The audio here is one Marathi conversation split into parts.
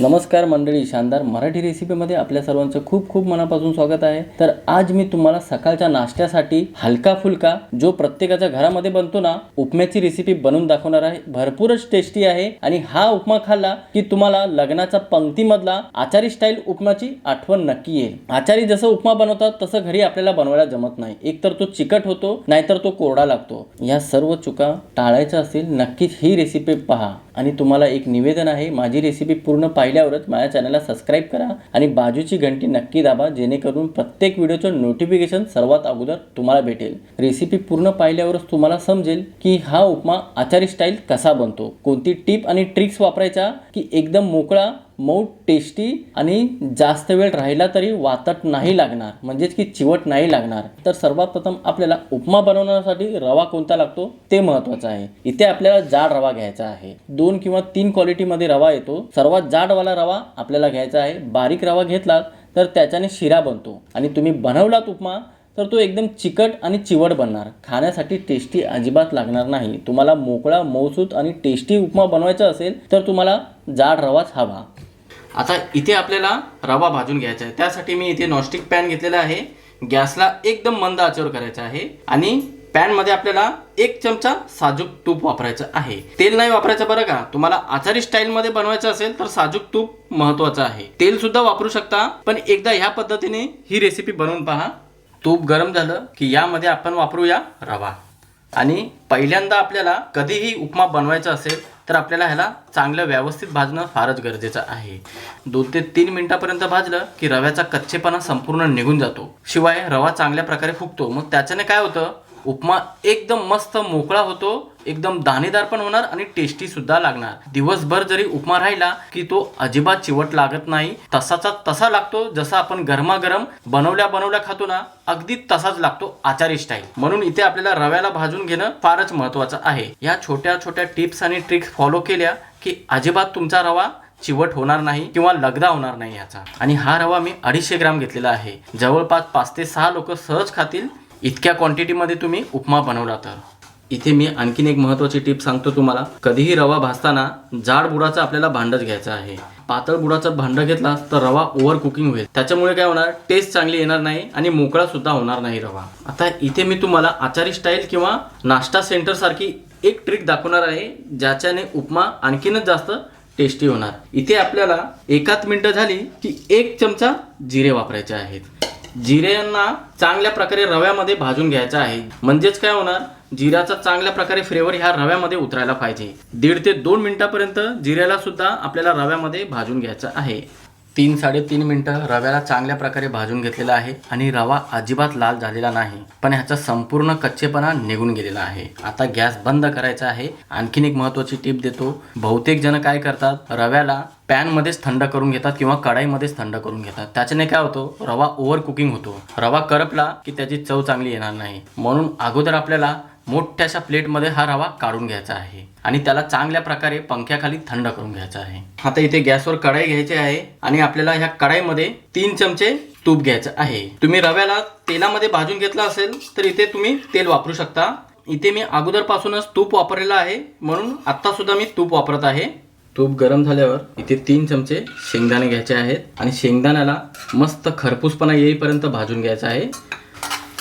नमस्कार मंडळी शानदार मराठी रेसिपीमध्ये आपल्या सर्वांचं खूप खूप मनापासून स्वागत आहे. तर आज मी तुम्हाला सकाळच्या नाश्त्यासाठी हलका फुलका जो प्रत्येकाच्या घरामध्ये बनतो ना उपम्याची रेसिपी बनवून दाखवणार आहे. भरपूरच टेस्टी आहे आणि हा उपमा खाल्ला की तुम्हाला लग्नाचा पंक्तीमधला आचारी स्टाईल उपमाची आठवण नक्की येईल. आचारी जसं उपमा बनवतात तसं घरी आपल्याला बनवायला जमत नाही. एक तर तो चिकट होतो नाहीतर तो कोरडा लागतो. या सर्व चुका टाळायच्या असतील नक्कीच ही रेसिपी पहा. आणि तुम्हाला एक निवेदन आहे माझी रेसिपी पूर्ण पाहिल्यावरच माझ्या चॅनलला सबस्क्राईब करा आणि बाजूची घंटी नक्की दाबा जेणेकरून प्रत्येक व्हिडिओचं नोटिफिकेशन सर्वात अगोदर तुम्हाला भेटेल. रेसिपी पूर्ण पाहिल्यावरच तुम्हाला समजेल की हा उपमा आचारी स्टाईल कसा बनतो. कोणती टिप आणि ट्रिक्स वापरायच्या की एकदम मोकळा मऊ टेस्टी आणि जास्त वेळ राहिला तरी वातट नाही लागणार. म्हणजेच की चिवट नाही लागणार. तर सर्वात प्रथम आपल्याला उपमा बनवण्यासाठी रवा कोणता लागतो? ते महत्वाचं आहे. इथे आपल्याला जाड रवा घ्यायचा आहे. दोन किंवा तीन क्वालिटीमध्ये रवा येतो. सर्वात जाडवाला रवा आपल्याला घ्यायचा आहे. बारीक रवा घेतला तर त्याच्याने शिरा बनतो. आणि तुम्ही बनवलात उपमा तर तो एकदम चिकट आणि चिवट बनणार. खाण्यासाठी टेस्टी अजिबात लागणार नाही. तुम्हाला मोकळा मौसूत आणि टेस्टी उपमा बनवायचा असेल तर तुम्हाला जाड रवाच हवा. आता इथे आपल्याला रवा भाजून घ्यायचा आहे. त्यासाठी मी इथे नॉनस्टिक पॅन घेतलेला आहे. गॅसला एकदम मंद आचेवर करायचा आहे. आणि पॅनमध्ये आपल्याला एक चमचा साजूक तूप वापरायचं आहे. तेल नाही वापरायचं बरं का? तुम्हाला आचारी स्टाईलमध्ये बनवायचं असेल तर साजूक तूप महत्वाचं आहे. तेल सुद्धा वापरू शकता पण एकदा ह्या पद्धतीने ही रेसिपी बनवून पहा. तूप गरम झालं की यामध्ये आपण वापरूया रवा. आणि पहिल्यांदा आपल्याला कधीही उपमा बनवायचा असेल तर आपल्याला ह्याला चांगलं व्यवस्थित भाजणं फारच गरजेचं आहे. दोन ते तीन मिनिटापर्यंत भाजलं की रव्याचा कच्चेपणा संपूर्ण निघून जातो. शिवाय रवा चांगल्या प्रकारे फुगतो. मग त्याच्याने काय होतं? उपमा एकदम मस्त मोकळा होतो एकदम दाणेदार पण होणार आणि टेस्टी सुद्धा लागणार. दिवसभर जरी उपमा राहिला की तो अजिबात चिवट लागत नाही तसाचा तसा लागतो जसा आपण गरमागरम बनवल्या बनवल्या खातो ना अगदी तसाच लागतो आचारी स्टाईल म्हणून इथे आपल्याला रव्याला भाजून घेणं फारच महत्वाचं आहे. या छोट्या छोट्या टिप्स आणि ट्रिक्स फॉलो केल्या की अजिबात तुमचा रवा चिवट होणार नाही किंवा लगदा होणार नाही याचा. आणि हा रवा मी अडीचशे ग्राम घेतलेला आहे. जवळपास पाच ते सहा लोक सहज खातील इतक्या क्वांटिटीमध्ये तुम्ही उपमा बनवला तर. इथे मी आणखीन एक महत्त्वाची टिप सांगतो तुम्हाला. कधीही रवा भाजताना जाड बुडाचं आपल्याला भांडच घ्यायचं आहे. पातळ बुडाचं भांडं घेतला तर रवा ओव्हर कुकिंग होईल. त्याच्यामुळे काय होणार? टेस्ट चांगली येणार नाही आणि मोकळा सुद्धा होणार नाही रवा. आता इथे मी तुम्हाला आचारी स्टाईल किंवा नाश्ता सेंटर सारखी एक ट्रिक दाखवणार आहे ज्याच्याने उपमा आणखीनच जास्त टेस्टी होणार. इथे आपल्याला एकाच मिनटं झाली की एक चमचा जिरे वापरायचे आहेत. जिऱ्यांना चांगल्या प्रकारे रव्यामध्ये भाजून घ्यायचं आहे. म्हणजेच काय होणार? जिऱ्याचा चांगल्या प्रकारे फ्लेवर ह्या रव्यामध्ये उतरायला पाहिजे. दीड ते दोन मिनिटापर्यंत जिऱ्याला सुद्धा आपल्याला रव्यामध्ये भाजून घ्यायचं आहे. तीन साडेतीन मिनटं रव्याला चांगल्या प्रकारे भाजून घेतलेला आहे आणि रवा अजिबात लाल झालेला नाही. पण ह्याचा संपूर्ण कच्चेपणा निघून गेलेला आहे. आता गॅस बंद करायचा आहे. आणखीन एक महत्वाची टिप देतो. बहुतेक जण काय करतात? रव्याला पॅनमध्येच थंड करून घेतात किंवा कढाईमध्येच थंड करून घेतात. त्याच्याने काय होतो? रवा ओव्हर कुकिंग होतो. रवा करपला की त्याची चव चांगली येणार नाही. म्हणून अगोदर आपल्याला मोठ्याशा प्लेटमध्ये हा रवा काढून घ्यायचा आहे. आणि त्याला चांगल्या प्रकारे पंख्याखाली थंड करून घ्यायचा आहे. आता इथे गॅसवर कढाई घ्यायची आहे आणि आपल्याला ह्या कढाईमध्ये तीन चमचे तूप घ्यायचं आहे. तुम्ही रव्याला तेलामध्ये भाजून घेतला असेल तर इथे तुम्ही तेल वापरू शकता. इथे मी अगोदरपासूनच तूप वापरलेलं आहे. म्हणून आत्तासुद्धा मी तूप वापरत आहे. तूप गरम झाल्यावर इथे तीन चमचे शेंगदाणे घ्यायचे आहेत आणि शेंगदाण्याला मस्त खरपूसपणा येईपर्यंत भाजून घ्यायचं आहे.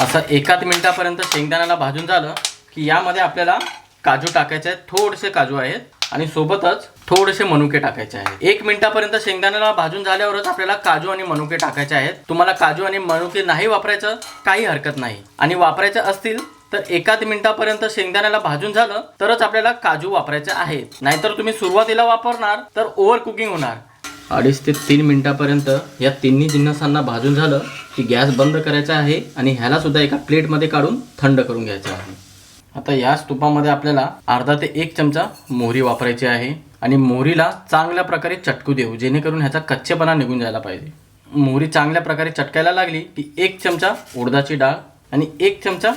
असं एकाच मिनिटापर्यंत शेंगदाण्याला भाजून झालं की यामध्ये आपल्याला काजू टाकायचे आहेत थोडेसे काजू आहेत आणि सोबतच थोडेसे मनुके टाकायचे आहेत. एक मिनिटापर्यंत शेंगदाण्याला भाजून झाल्यावरच आपल्याला काजू आणि मनुके टाकायचे आहेत. तुम्हाला काजू आणि मनुके नाही वापरायचं काही हरकत नाही. आणि वापरायचं असतील तर एकाच मिनिटापर्यंत शेंगदाण्याला भाजून झालं तरच आपल्याला काजू वापरायचे आहेत. नाहीतर तुम्ही सुरुवातीला वापरणार तर ओव्हर कुकिंग होणार. अडीच ते तीन मिनिटापर्यंत या तिन्ही जिन्नसांना भाजून झालं की गॅस बंद करायचा आहे आणि ह्याला सुद्धा एका प्लेटमध्ये काढून थंड करून घ्यायचं आहे. आता याच तुपामध्ये आपल्याला अर्धा ते एक चमचा मोहरी वापरायची आहे आणि मोहरीला चांगल्या प्रकारे चटकू देऊ जेणेकरून ह्याचा कच्चेपणा निघून जायला पाहिजे. मोहरी चांगल्या प्रकारे चटकायला लागली की एक चमचा उडदाची डाळ आणि एक चमचा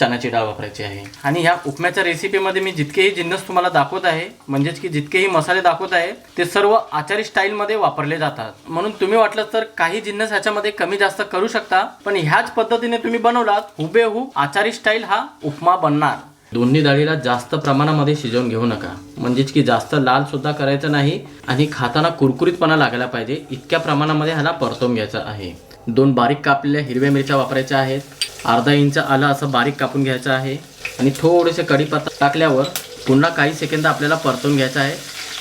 चण्याची डाळ वापरायची आहे. आणि ह्या उपम्याच्या रेसिपीमध्ये मी जितकेही जिन्नस तुम्हाला दाखवत आहे म्हणजेच की जितकेही मसाले दाखवत आहे ते सर्व आचारी स्टाईलमध्ये वापरले जातात. म्हणून तुम्ही वाटलं तर काही जिन्नस ह्याच्यामध्ये कमी जास्त करू शकता पण ह्याच पद्धतीने तुम्ही बनवलात हुबेहूब आचारी स्टाईल हा उपमा बनणार. दोन्ही डाळीला जास्त प्रमाणामध्ये शिजवून घेऊ नका. म्हणजेच की जास्त लाल सुद्धा करायचं नाही आणि खाताना कुरकुरीतपणा लागायला पाहिजे इतक्या प्रमाणामध्ये ह्याला परतवून घ्यायचा आहे. दोन बारीक कापलेल्या हिरव्या मिरच्या वापरायच्या आहेत. अर्धा इंच आलं असं बारीक कापून घ्यायचं आहे. आणि थोडेसे कढीपत्ता टाकल्यावर पुन्हा काही सेकंद आपल्याला परतून घ्यायचं आहे.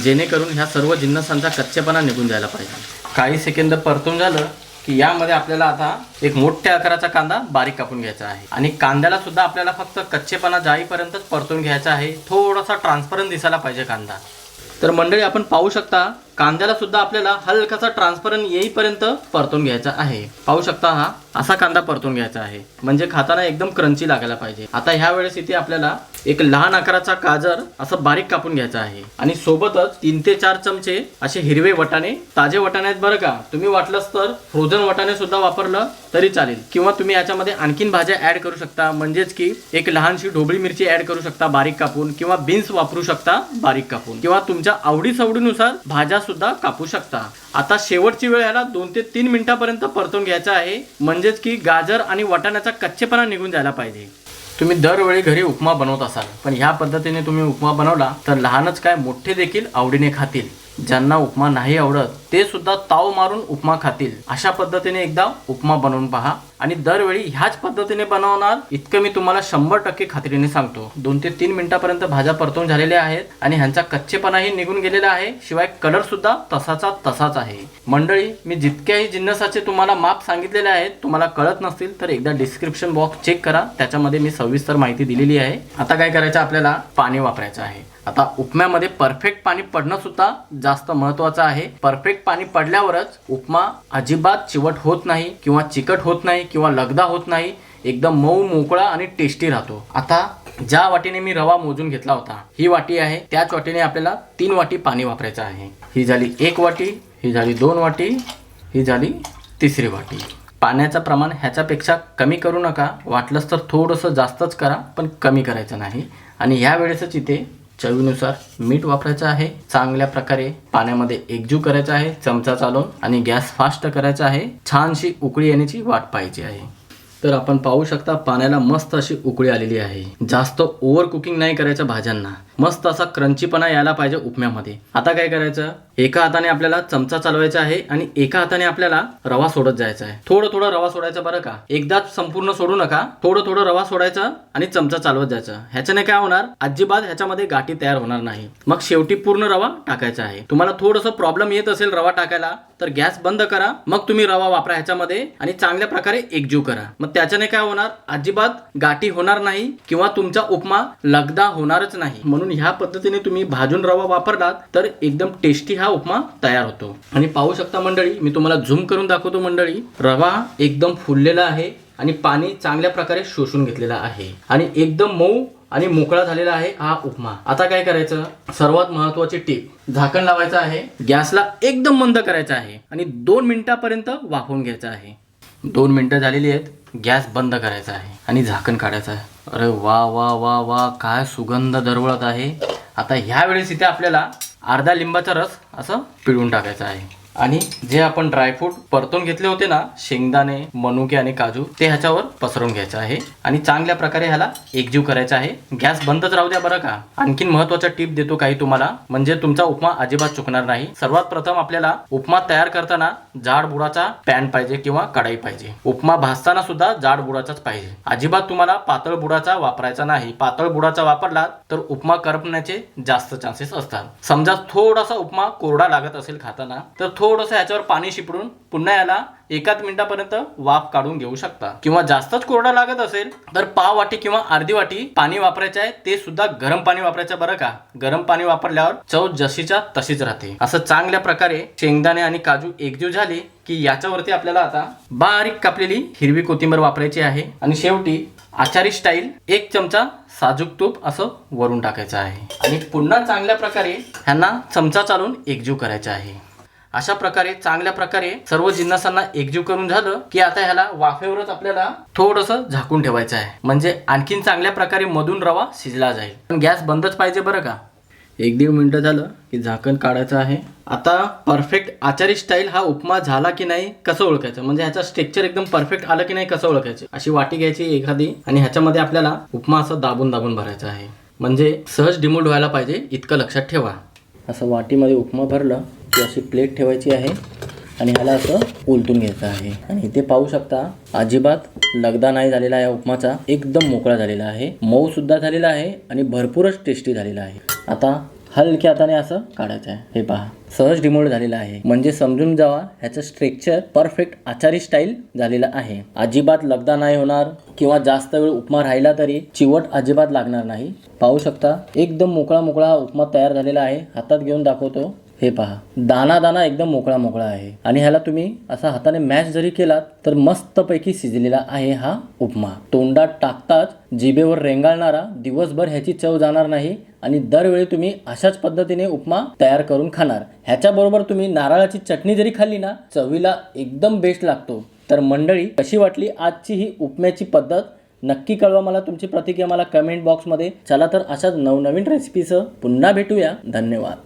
जेणेकरून ह्या सर्व जिन्नसांचा कच्चेपणा निघून जायला पाहिजे. काही सेकंद परतून झालं की यामध्ये आपल्याला आता एक मोठ्या आकाराचा कांदा बारीक कापून घ्यायचा आहे. आणि कांद्याला सुद्धा आपल्याला फक्त कच्चेपणा जाईपर्यंतच परतून घ्यायचा आहे. थोडासा ट्रान्सपरंट दिसायला पाहिजे कांदा. तर मंडळी आपण पाहू शकता कांद्याला सुद्धा आपल्याला हलकासा ट्रान्सपरंट येईपर्यंत परतून घ्यायचा आहे. पाहू शकता हा असा कांदा परतून घ्यायचा आहे. म्हणजे खाताना एकदम क्रंची लागायला पाहिजे. आता ह्या वेळेस इथे आपल्याला एक लहान आकाराचा गाजर असं बारीक कापून घ्यायचा आहे. आणि सोबतच तीन ते चार चमचे असे हिरवे वटाणे ताजे वटाणे आहेत बरं का. तुम्ही वाटलंच तर फ्रोझन वटाणे सुद्धा वापरलं तरी चालेल. किंवा तुम्ही याच्यामध्ये आणखीन भाज्या ऍड करू शकता. म्हणजेच की एक लहानशी ढोबळी मिरची ऍड करू शकता बारीक कापून. किंवा बीन्स वापरू शकता बारीक कापून. किंवा तुमच्या आवडी सवडीनुसार भाज्या सुद्धा कापू शकता. आता शेवटची वेळ याला दोन ते तीन मिनिटापर्यंत परतून घ्यायचा आहे. म्हणजेच की गाजर आणि वाटाण्याचा कच्चेपणा निघून जायला पाहिजे. तुम्ही दरवेळी घरी उपमा बनवत असाल पण ह्या पद्धतीने तुम्ही उपमा बनवला तर लहानच काय मोठे देखील आवडीने खातील. ज्यांना उपमा नाही आवडत ते सुद्धा ताव मारून उपमा खातील. अशा पद्धतीने एकदा उपमा बनवून पहा. आणि दरवेळी ह्याच पद्धतीने बनवणार इतकं मी तुम्हाला शंभर टक्के खात्रीने सांगतो. दोन ते तीन मिनिटापर्यंत भाज्या परतून झालेल्या आहेत आणि ह्यांचा कच्चेपणाही निघून गेलेला आहे शिवाय कलर सुद्धा तसाचा तसाच आहे. मंडळी मी जितक्याही जिन्नसाचे तुम्हाला माप सांगितलेले आहेत तुम्हाला कळत नसतील तर एकदा डिस्क्रिप्शन बॉक्स चेक करा. त्याच्यामध्ये मी सविस्तर माहिती दिलेली आहे. आता काय करायचं आपल्याला? पाणी वापरायचं आहे. आता उपम्यामध्ये परफेक्ट पाणी पडणं सुद्धा जास्त महत्वाचं आहे. परफेक्ट पाणी पडल्यावरच उपमा अजिबात चिवट होत नाही किंवा चिकट होत नाही किंवा लगदा होत नाही. एकदम मऊ मोकळा आणि टेस्टी राहतो. आता ज्या वाटीने मी रवा मोजून घेतला होता ही वाटी आहे. त्याच वाटीने आपल्याला तीन वाटी पाणी वापरायचं आहे. ही झाली एक वाटी ही झाली दोन वाटी ही झाली तिसरी वाटी. पाण्याचं प्रमाण ह्याच्यापेक्षा कमी करू नका. वाटलंच तर थोडंसं जास्तच करा पण कमी करायचं नाही. आणि ह्या वेळेसच इथे चवीनुसार मीठ वापरायचं आहे चांगल्या प्रकारे पाण्यामध्ये एकजीव करायचा आहे चमचा चालवून आणि गॅस फास्ट करायचा आहे छानशी उकळी येण्याची वाट पाहायची आहे. तर आपण पाहू शकता पाण्याला मस्त अशी उकळी आलेली आहे. जास्त ओव्हर कुकिंग नाही करायचं भाज्यांना. मस्त असा क्रंचीपणा यायला पाहिजे उपम्यामध्ये. आता काय करायचं? एका हाताने आपल्याला चमचा चालवायचा आहे आणि एका हाताने आपल्याला रवा सोडत जायचा आहे. थोडं थोडं रवा सोडायचा बरं का? एकदाच संपूर्ण सोडू नका. थोडं थोडं रवा सोडायचा आणि चमचा चालवत जायचा. ह्याच्याने काय होणार? अजिबात ह्याच्यामध्ये गाठी तयार होणार नाही. मग शेवटी पूर्ण रवा टाकायचा आहे. तुम्हाला थोडंसं प्रॉब्लेम येत असेल रवा टाकायला तर गॅस बंद करा. मग तुम्ही रवा वापरा ह्याच्यामध्ये आणि चांगल्या प्रकारे एकजीव करा. मग त्याच्याने काय होणार? अजिबात गाठी होणार नाही किंवा तुमचा उपमा लगदा होणारच नाही. म्हणून ह्या पद्धतीने तुम्ही भाजून रवा वापरलात तर एकदम टेस्टी हा उपमा तयार होतो. आणि पाहू शकता मंडळी मी तुम्हाला झूम करून दाखवतो मंडळी रवा एकदम फुललेला आहे आणि पाणी चांगल्या प्रकारे शोषून घेतलेला आहे. आणि एकदम मऊ आणि मोकळा झालेला आहे हा उपमा. आता काय करायचं? सर्वात महत्वाची टीप झाकण लावायचं आहे गॅसला एकदम मंद करायचा आहे आणि दोन मिनिटापर्यंत वाफवून घ्यायचं आहे. दोन मिनिटं झालेली आहेत गॅस बंद करायचा आहे आणि झाकण काढायचं आहे. अरे वा वा वा वा काय सुगंध दरवळत आहे. आता ह्या वेळेस इथे आपल्याला अर्धा लिंबाचा रस असं पिळून टाकायचा आहे. आणि जे आपण ड्रायफ्रूट परतून घेतले होते ना शेंगदाणे मनुके आणि काजू ते ह्याच्यावर पसरवून घ्यायचं आहे. आणि चांगल्या प्रकारे ह्याला एकजीव करायचा आहे. गॅस बंदच राहू द्या बरं का. आणखीन महत्त्वाचा टीप देतो काही तुम्हाला म्हणजे तुमचा उपमा अजिबात चुकणार नाही. सर्वात प्रथम आपल्याला उपमा तयार करताना जाड बुडाचा पॅन पाहिजे किंवा कढाई पाहिजे. उपमा भाजताना सुद्धा जाड बुडाचाच पाहिजे. अजिबात तुम्हाला पातळ बुडाचा वापरायचा नाही. पातळ बुडाचा वापरला तर उपमा करपण्याचे जास्त चान्सेस असतात. समजा थोडासा उपमा कोरडा लागत असेल खाताना तर थोडंसं ह्याच्यावर पाणी शिपडून पुन्हा याला एकाच मिनिटापर्यंत वाफ काढून घेऊ शकता. किंवा जास्तच कोरडा लागत असेल तर पाव वाटी किंवा अर्धी वाटी पाणी वापरायचे आहे ते सुद्धा गरम पाणी वापरायचं बरं का? गरम पाणी वापरल्यावर चव जशीच्या तशीच राहते. असं चांगल्या प्रकारे शेंगदाणे आणि काजू एकजीव झाले की याच्यावरती आपल्याला आता बारीक कापलेली हिरवी कोथिंबीर वापरायची आहे आणि शेवटी आचारी स्टाईल एक चमचा साजूक तूप असं वरून टाकायचं आहे. आणि पुन्हा चांगल्या प्रकारे ह्यांना चमचा चालून एकजीव करायचा आहे. अशा प्रकारे चांगल्या प्रकारे सर्व जिन्नसांना एकजीव करून झालं की आता ह्याला वाफेवरच आपल्याला थोडंसं झाकून ठेवायचं आहे. म्हणजे आणखीन चांगल्या प्रकारे मधून रवा शिजला जाईल. पण गॅस बंदच पाहिजे बरं का? एक दीड मिनटं झालं की झाकण काढायचं आहे. आता परफेक्ट आचारी स्टाईल हा उपमा झाला की नाही कसं ओळखायचं? म्हणजे ह्याचा स्ट्रक्चर एकदम परफेक्ट आलं की नाही कसं ओळखायचं? अशी वाटी घ्यायची एखादी आणि ह्याच्यामध्ये आपल्याला उपमा असं दाबून दाबून भरायचा आहे. म्हणजे सहज डिमोल्ड व्हायला पाहिजे इतकं लक्षात ठेवा. असं वाटीमध्ये उपमा भरलं की अशी प्लेट ठेवायची आहे आणि ह्याला असं उलटून घ्यायचं आहे. आणि इथे पाहू शकता अजिबात लगदा नाही झालेला या उपमाचा एकदम मोकळा झालेला आहे. मऊ सुद्धा झालेला आहे आणि भरपूरच टेस्टी झालेला आहे. आता हलक्या हाताने असं काढायचं आहे. हे पहा. सहज डिमोल्ड झालेला आहे. म्हणजे समजून जावा ह्याचं स्ट्रेक्चर परफेक्ट आचारी स्टाईल झालेलं आहे. अजिबात लगदा नाही होणार किंवा जास्त वेळ उपमा राहिला तरी चिवट अजिबात लागणार नाही. पाहू शकता एकदम मोकळा मोकळा हा उपमा तयार झालेला आहे. हातात घेऊन दाखवतो. हे पहा. दाना दाना एकदम मोकळा मोकळा आहे. आणि ह्याला तुम्ही असा हाताने मॅच जरी केलात तर मस्तपैकी शिजलेला आहे हा उपमा. तोंडात टाकताच जिभेवर रेंगाळणारा दिवसभर ह्याची चव जाणार नाही आणि दरवेळी तुम्ही अशाच पद्धतीने उपमा तयार करून खाणार. ह्याच्याबरोबर तुम्ही नारळाची चटणी जरी खाल्ली ना चवीला एकदम बेस्ट लागतो. तर मंडळी कशी वाटली आजची ही उपम्याची पद्धत? नक्की कळवा मला तुमची प्रतिक्रिया मला कमेंट बॉक्समध्ये चला तर अशाच नवनवीन रेसिपीचं पुन्हा भेटूया. धन्यवाद.